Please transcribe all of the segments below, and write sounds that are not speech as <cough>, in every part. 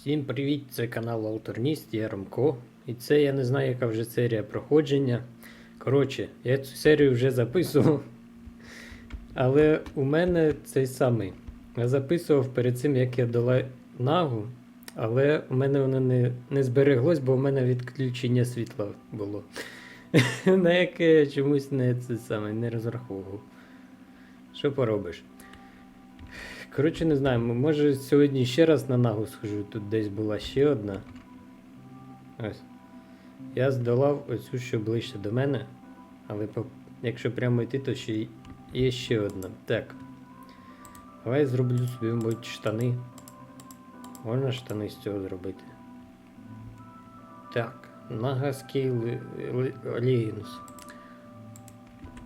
Всім привіт! Це канал Алтерніст, я Ромко. І це я не знаю, яка вже серія проходження. Коротше, я цю серію вже записував. Але у мене цей самий. Я записував перед цим, як я долав нагу, але у мене воно не, не збереглось, бо у мене відключення світла було. <laughs> На яке я чомусь не це саме не розраховував. Що поробиш? Коротше, не знаю, може сьогодні ще раз на нагу схожу, тут десь була ще одна. Ось. Я здолав оцю, що ближче до мене, але якщо прямо йти, то ще є ще одна. Так. Давай зроблю собі, мабуть, штани. Можна штани з цього зробити? Так. Нага скейл Лігінус.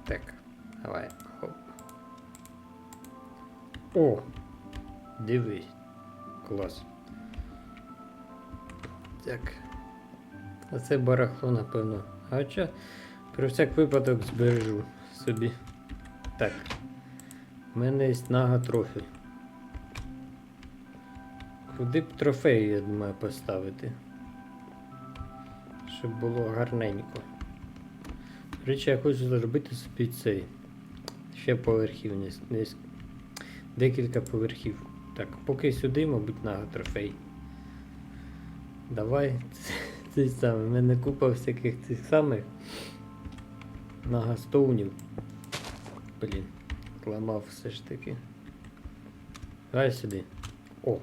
Так. Давай. О! Дивись. Клас. Так. А це барахло, напевно. Хоча про всяк випадок збережу собі. Так. У мене є нага трофей. Куди б трофей, я думаю, поставити? Щоб було гарненько. Речі, я хочу зробити собі цей. Ще поверхів не декілька поверхів. Так, поки сюди, мабуть, на трофей. Давай. <laughs> Цей самий. У мене купа всяких цих самих нагастоунів. Блін, зламав все ж таки. Давай сюди. О!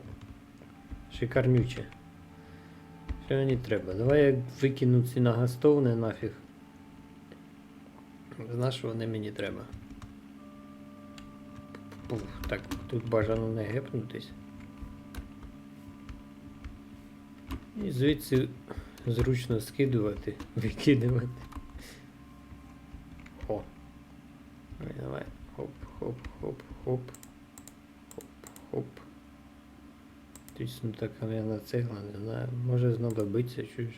Шикарнюче. Що мені треба? Давай я викину ці нагастоуни нафіг. Знаєш, вони мені треба. Пух, так, тут бажано не гепнутись. І звідси зручно скидувати, викидувати. О. Давай, давай. Хоп, хоп, хоп, хоп. Хоп, хоп. Тісно така кам'яна цегла, не знаю. Може знадобиться чуєш.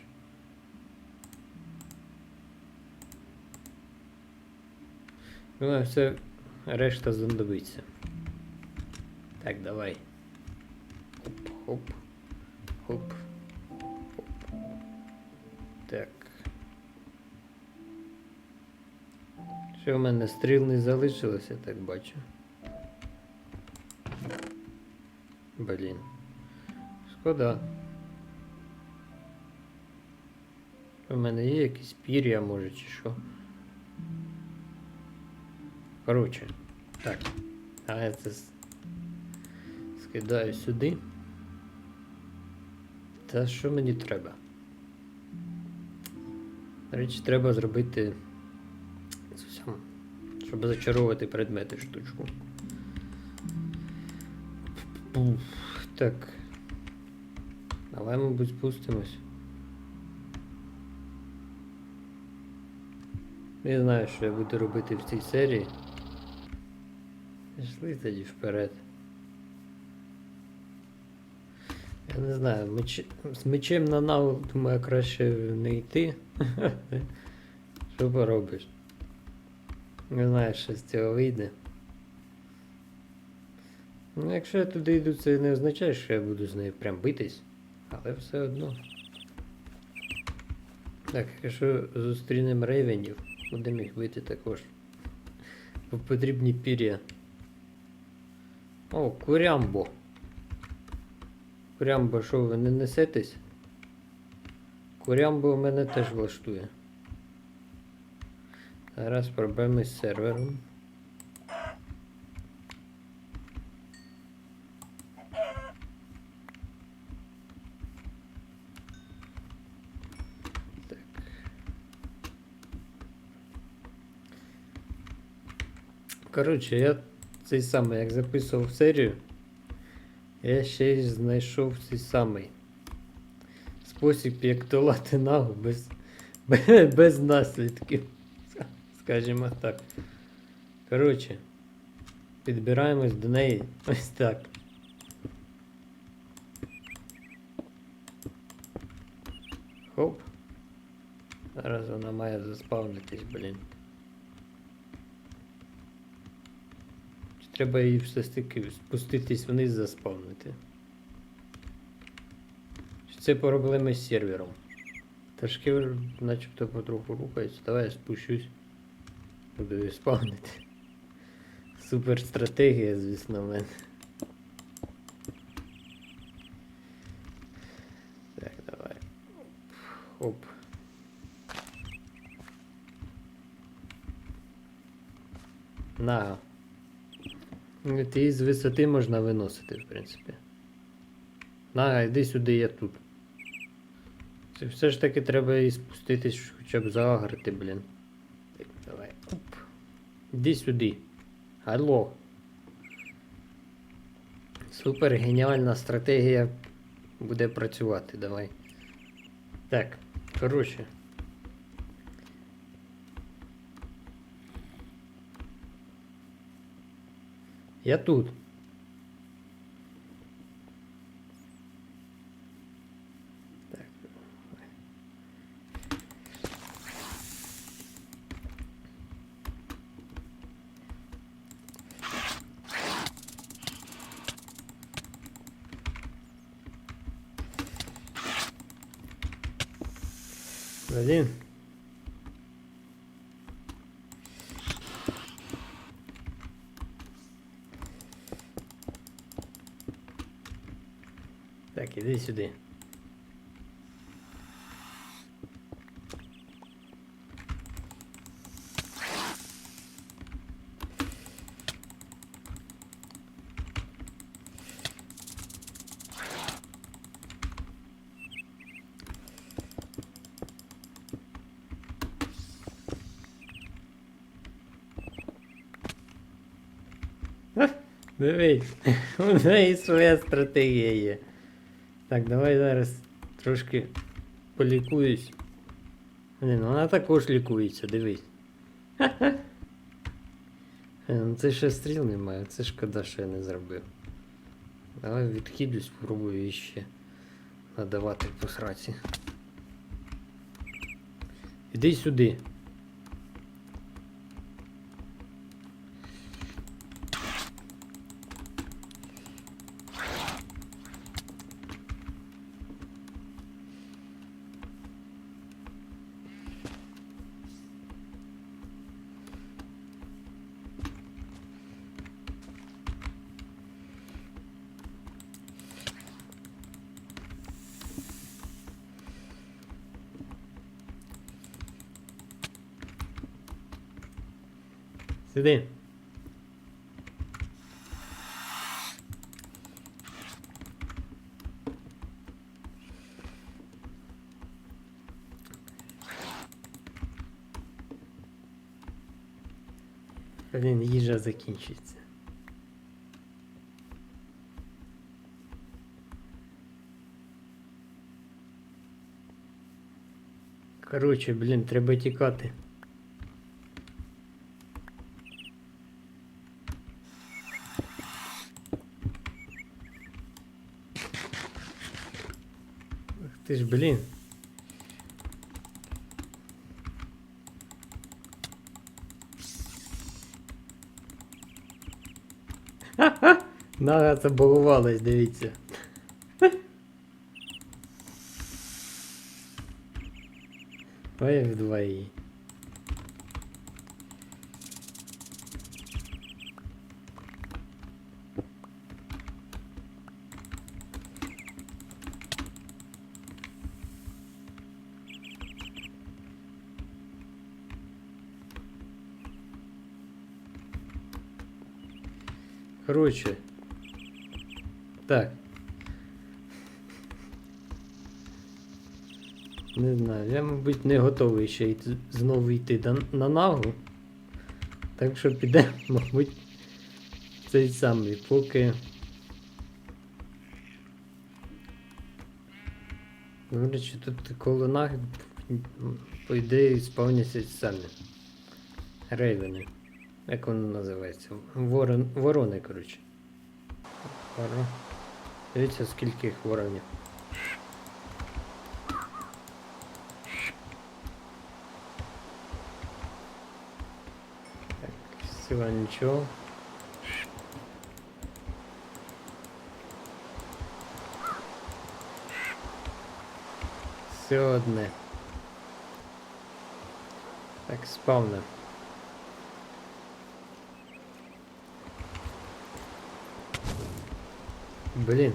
Ну, все решта знадобиться. Так, давай. Хоп, хоп. Хоп. Хоп. Так. Що в мене стріл не залишилося, так бачу. Блін. Шкода. У мене є якісь пір'я, може, чи що. Коротше, так. А я це скидаю сюди. Та що мені треба? До речі, треба зробити щоб зачаровувати предмети штучку. Так. Давай, мабуть, спустимось. Не знаю, що я буду робити в цій серії. Пішли тоді вперед. Я не знаю, меч... з мечем на нагу, думаю, краще не йти. <laughs> Що поробиш? Не знаю, що з цього вийде. Ну, якщо я туди йду, це не означає, що я буду з нею прям битись, але все одно. Так, якщо зустрінемо рейвенів, будемо їх бити також. Потрібні пір'я. О, курямбо. Курямбо, що ви не несетесь? Курямбо у мене теж влаштує. Зараз проблеми з сервером. Так. Коротше, я цей самий, як записував серію, я ще й знайшов цей самий спосіб, як долати нагу без, без, без наслідків. Скажімо так. Коротше, підбираємось до неї ось так. Хоп. Зараз вона має заспавнитись, блін. Треба її все ж таки спуститись вниз заспавнити? це проблеми з сервером. Ташки начебто потроху рухаються. Давай я спущусь. Буду спавнити. Супер стратегія, звісно, в мене. Так, давай. Оп. На. Ти з висоти можна виносити, в принципі. На, йди сюди, я тут. Це все ж таки треба і спуститись, хоча б заграти, блін. Давай. Оп. Іди сюди. Алло. Супер геніальна стратегія буде працювати, давай. Так, коротше. Я тут. Так. Один. Так, іди сюди. Дивись, <laughs> у неї своя стратегія є. Так, давай зараз трошки полікуюсь. Блін, вона також лікується, дивись. <laughs> Е, Ну це ще стріл немає, це шкода, що я не зробив. Давай відхилю, спробую іще надавати по сраці. Іди сюди. Сиди. Блін, їжа закінчиться. Короче, блін, треба тікати. Ах ти ж, блін. Нага забагувалась, дивіться. Ой, вдвоє. Короче. Так. Не знаю, я, мабуть, не готовий ще йти, знову йти до- на нагу. Так що піде, <laughs> мабуть, цей самий, поки. Речі, тут коло наги, по ідеї, спавняться самі. Рейвени. Як воно називається? Ворон, ворони, коротше. Дивіться, скільки їх воронів. Так, всього нічого. все одне. Так, спавне. Блін.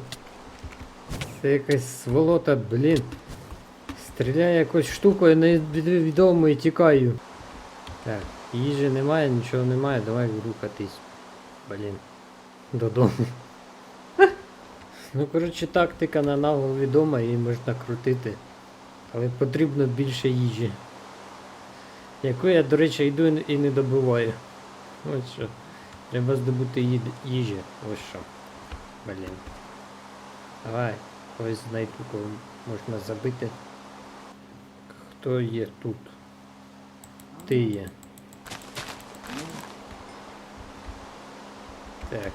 Це якась сволота, блін. Стріляє якось штукою невідомо і тікаю. Так, їжі немає, нічого немає, давай рухатись. Блін. Додому. <laughs> Ну, коротше, тактика на нагло відома, її можна крутити. Але потрібно більше їжі. Яку я, до речі, йду і не добиваю. Ось що. Треба здобути їд- їжі. Ось що. Блін. Давай, ось знайду, кого можна забити. Хто є тут? Ти є. Так.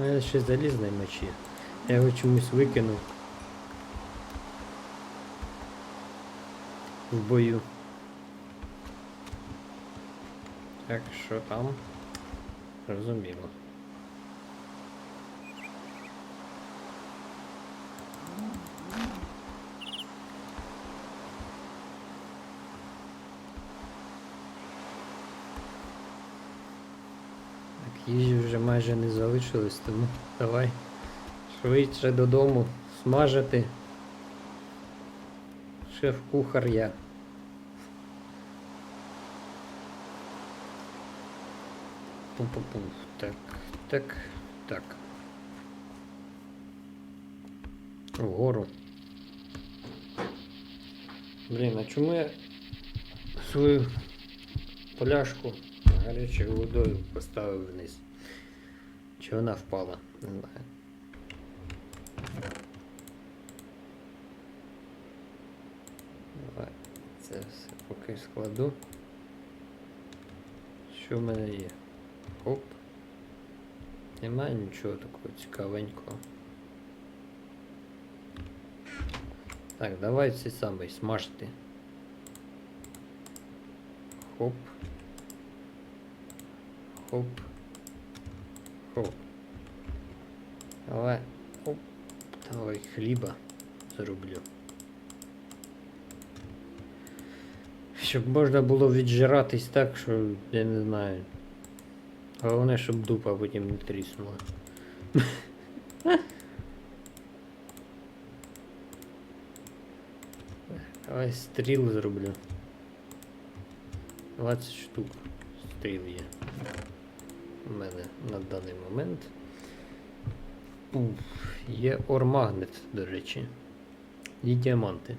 А я ще залізний мечі. Я його чомусь викинув. В бою. Так, що там? Розуміло. Так, їжі вже майже не залишилось, тому давай швидше додому смажити. Шеф-кухар я. Пу-пу-пу. Так, так, так. Вгору. Блін, а чому я свою пляшку гарячою водою поставив вниз? Чи вона впала? Не знаю. Давай це все поки складу. Що в мене є? Оп. Немає нічого такого цікавенького. Так, давай цей самий смажити. Хоп. Хоп. Хоп. Давай. Оп. Давай хліба зроблю. Щоб можна було віджиратись так, що я не знаю. Головне, щоб дупа потім не тріснула. Давай стріл зроблю. 20 штук стріл є. У мене на даний момент. Є ормагнет, до речі. І діаманти.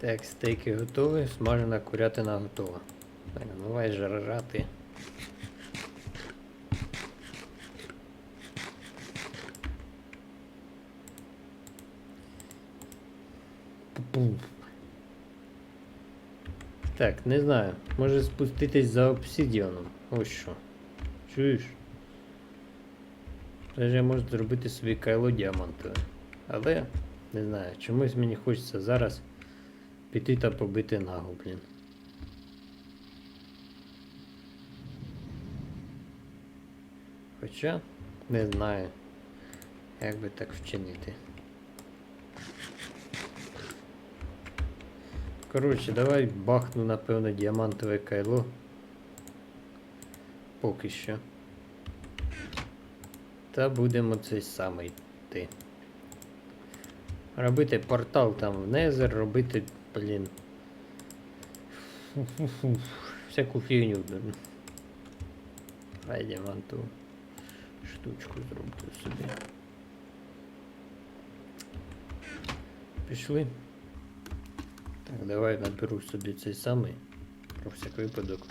Так, стейки готові, смажена курятина готова. Так, давай жарати. Так, не знаю. Може спуститись за обсидіаном. Ось що. Чуєш? Тож я можу зробити собі кайло діамантове. Але не знаю, чомусь мені хочеться зараз піти та побити нагу, блін. Хоча не знаю, як би так вчинити. Коротше, давай бахну, напевно, діамантове кайло. Поки що. Та будемо цей самий йти. Робити портал там в Незер, робити, блін. <laughs> Всяку фігню. блін. Давай діамантову штучку зроблю собі. Пішли. Так, давай наберу собі цей самий. Про всяк випадок.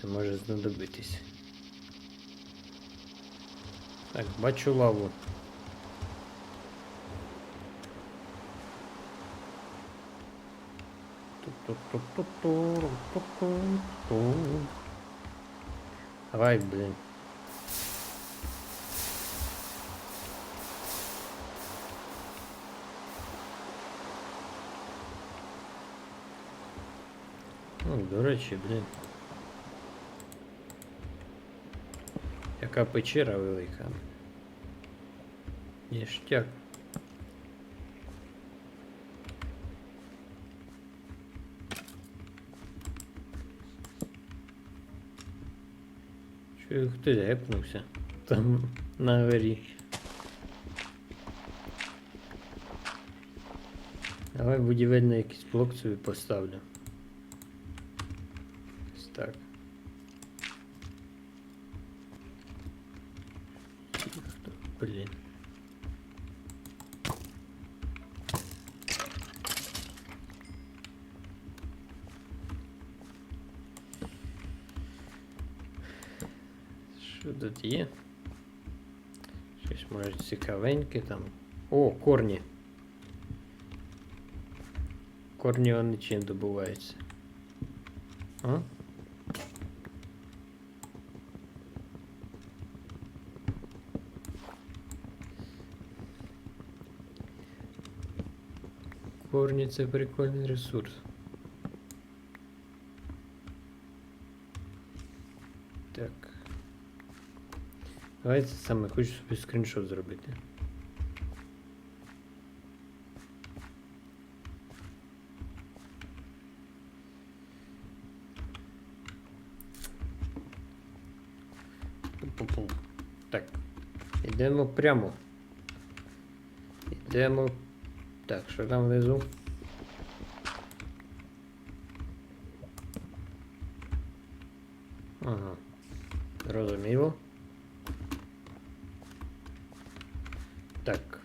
Це може знадобитись. Так, бачу лаву. Давай, блин. Ну, до речі, блін. Яка печера велика. Ніштяк. Чую, хтось гепнувся там на горі. Давай будівельний якийсь блок собі поставлю. Хто? Блін. Що тут є? Щось може цікавеньке там. О, корні. Корні вони чим добуваються. А? Корні це прикольний ресурс. Так. Давайте саме хочу собі скріншот зробити. Так. Йдемо прямо. Йдемо. Так, що там внизу? Ага. Зрозуміло. Так.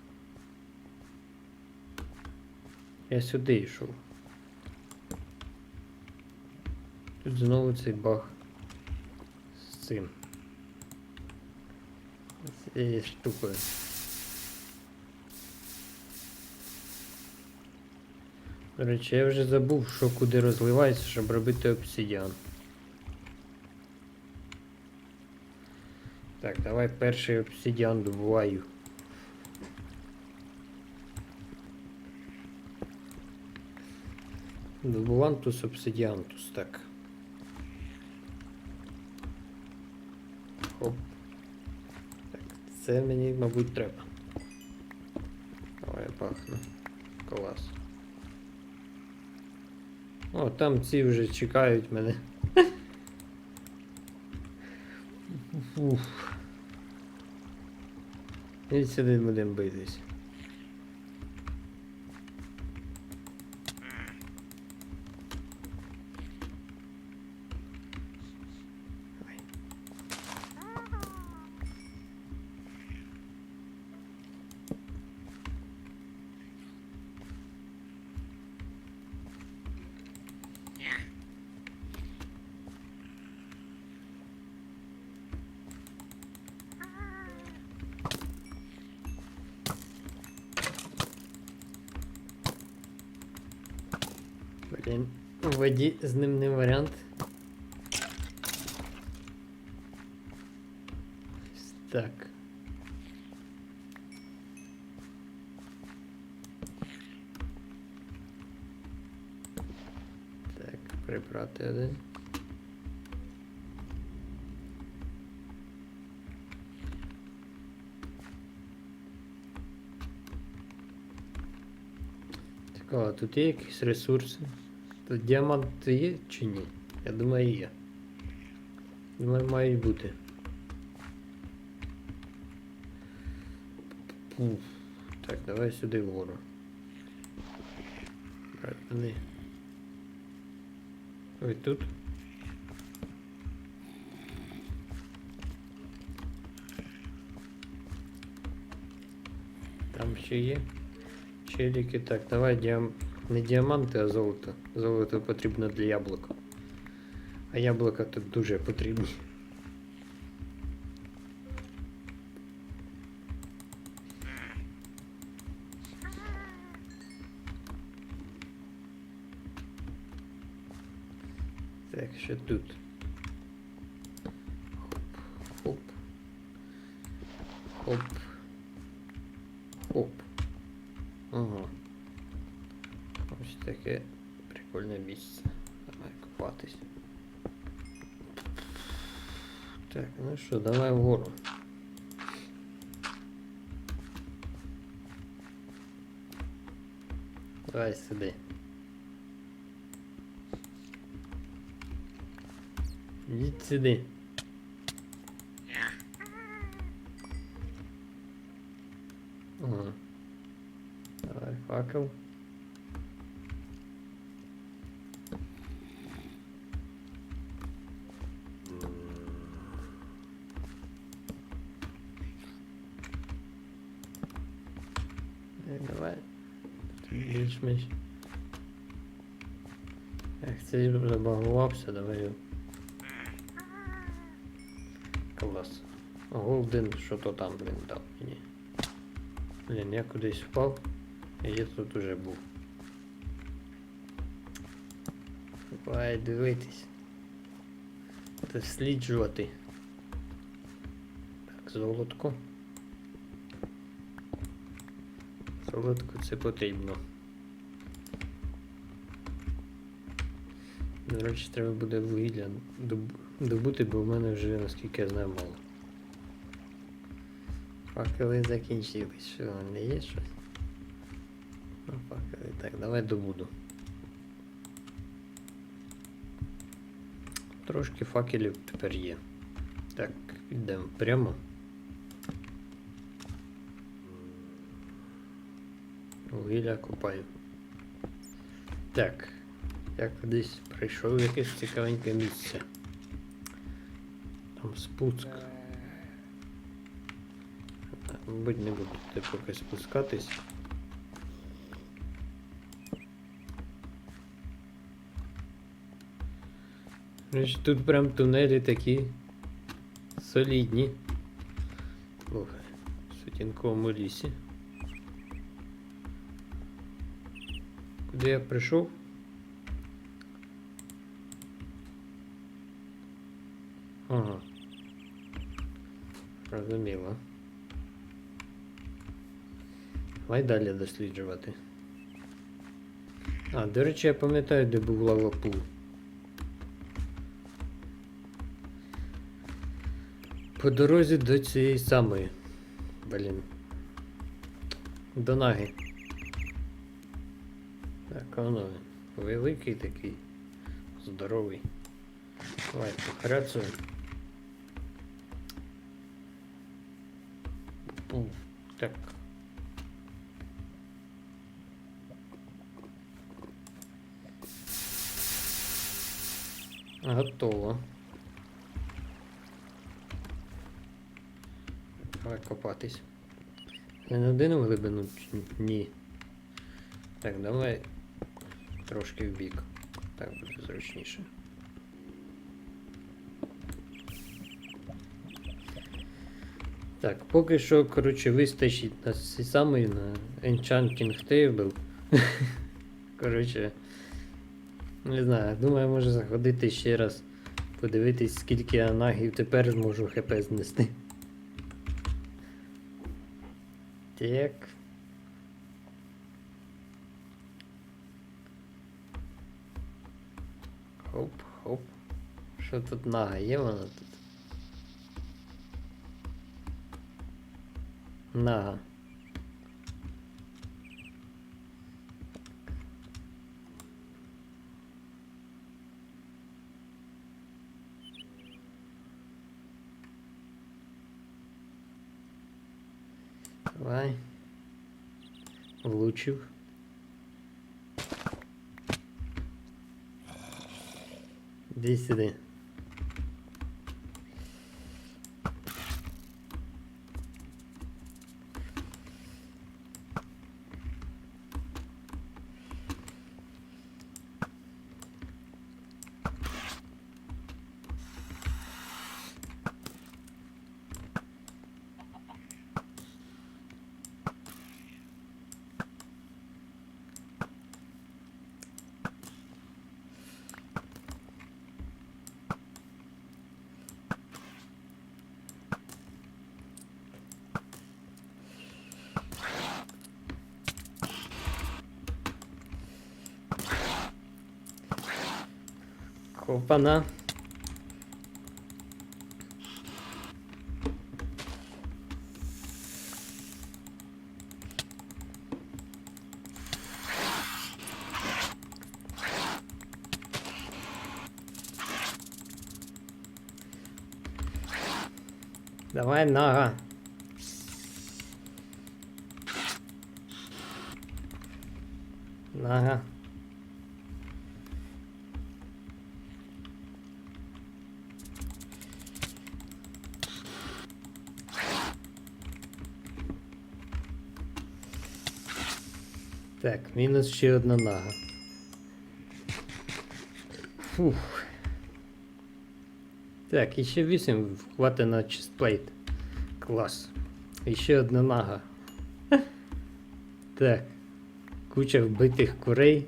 Я сюди йшов. Тут знову цей баг з цим. З цією штукою. До речі, я вже забув, що куди розливається, щоб робити обсидіан. Так, давай перший обсидіан добуваю. Добувантус обсидіантус, так. Хоп. Так, це мені, мабуть, треба. Давай я пахну. Клас. О, там ці вже чекають мене. Уф. І сюди будемо битись. З ним не варіант. Так. Так, прибрати один. Цікаво, а тут є якісь ресурси? Діамант є чи ні? Я думаю, є. Думаю, мають бути. Пуф. Так, давай сюди вгору. Братани. Ой, тут. Там ще є. Челіки, так, давай діам... не діаманти, а золото. Золото потрібно для яблук. А яблука тут дуже потрібні. Так, що тут? Хоп. Хоп. Хоп. Хоп. Ага таке прикольне місце. Давай купатись. Так, ну що, давай вгору. Давай сюди. Йдіть сюди. Ага. Давай факел. Більш-менш. Як цей забагувався, давай. Клас. Голден, що то там, блін, дав мені. Блін, я кудись впав, і я тут уже був. Давай дивитись. Досліджувати. Так, золотко. Золотко це потрібно. До речі, треба буде вугілля доб- добути, бо в мене вже, наскільки я знаю, мало. Факели закінчились, що не є щось? Ну, факели. Так, давай добуду. Трошки факелів тепер є. Так, йдемо прямо. Вугілля купаю. Так. Я кудись прийшов якесь цікавеньке місце. Там спуск. Мабуть, не буду туди поки спускатись. Тут прям тунелі такі солідні. Слухай, в сутінковому лісі. Куди я прийшов? Ага. Розуміло. Давай далі досліджувати. А, до речі, я пам'ятаю, де був лавапул. По дорозі до цієї самої. Блін. До наги. Так, воно великий такий. Здоровий. Давай похряцуємо. Так. Готово. Давай копатись. Не на один глибину ні. Так, давай трошки в бік. Так буде зручніше. Так, поки що, коротше, вистачить на самий на Enchanting Table. <laughs> коротше. Не знаю, думаю, може заходити ще раз. Подивитись, скільки анагів тепер зможу хп знести. Так. Хоп, хоп. Що тут нага? Є вона тут? Нага. Давай. Влучив. Іди сюди. pana. Давай, нога. Нога. Мінус ще одна нога. Фух. Так, і ще 8 хватить на честплейт. Клас. І ще одна нага. Так. Куча вбитих курей.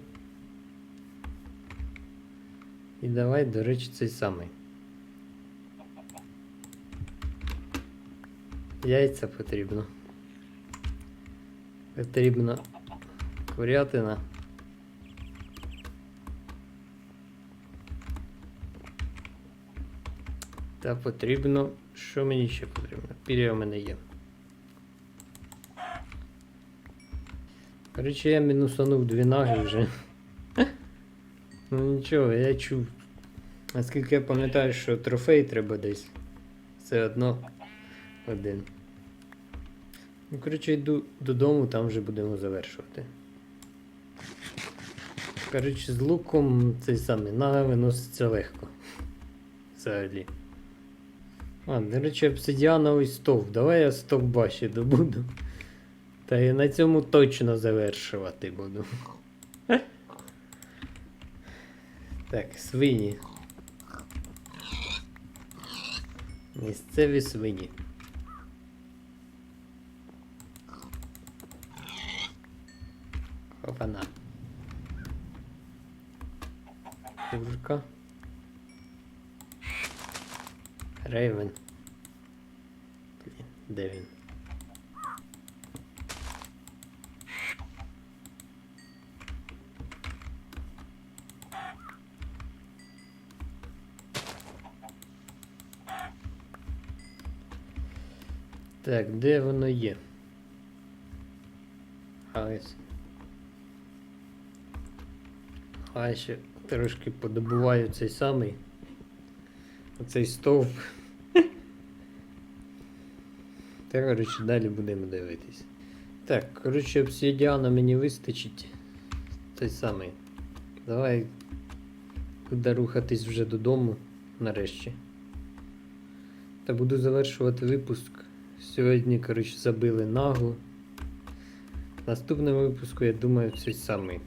І давай, до речі, цей самий. Яйця потрібно. Потрібно курятина. Та потрібно. Що мені ще потрібно? Пір'я у мене є. Коротше, я мінусанув дві наги вже. <laughs> Ну нічого, я чув. Наскільки я пам'ятаю, що трофей треба десь. Все одно один. Ну, коротше, йду додому, там вже будемо завершувати. Коротше, з луком цей самий нага виноситься легко. Взагалі. А, до речі, обсидіановий стовп. Давай я стовба ще добуду. Та я на цьому точно завершувати буду. Так, свині. Місцеві свині. Опана. Курка. Рейвен. Де він? Так, де воно є? А ось. Трошки подобуваю цей самий. Оцей стовп. Та, коротше, далі будемо дивитись. Так, коротше, обсидіана мені вистачить. Той самий. Давай буде рухатись вже додому нарешті. Та буду завершувати випуск. Сьогодні, коротше, забили нагу. В наступному випуску, я думаю, цей самий.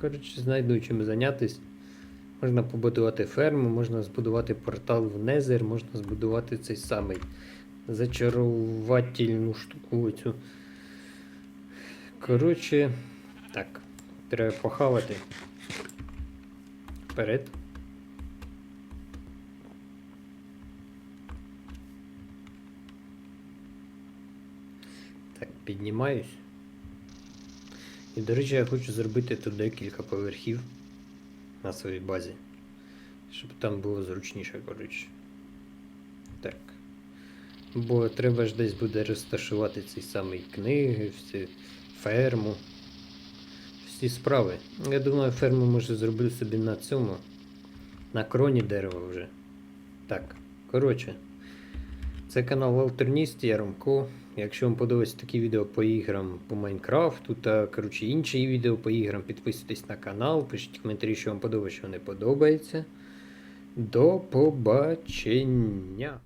Коротше, знайду чим зайнятись. Можна побудувати ферму, можна збудувати портал в Незер, можна збудувати цей самий зачарувательну штуку оцю. Коротше, так, треба похавати. Вперед. Так, піднімаюсь. І, до речі, я хочу зробити тут декілька поверхів на своїй базі. Щоб там було зручніше, коротше. Так. Бо треба ж десь буде розташувати ці самі книги, всі ферму. Всі справи. Я думаю, ферму може зроблю собі на цьому. На кроні дерева вже. Так, коротше. Це канал Валтерніст, я Ромко. Якщо вам подобаються такі відео по іграм по Майнкрафту та коротше, інші відео по іграм, підписуйтесь на канал, пишіть коментарі, що вам подобається, що не подобається. До побачення!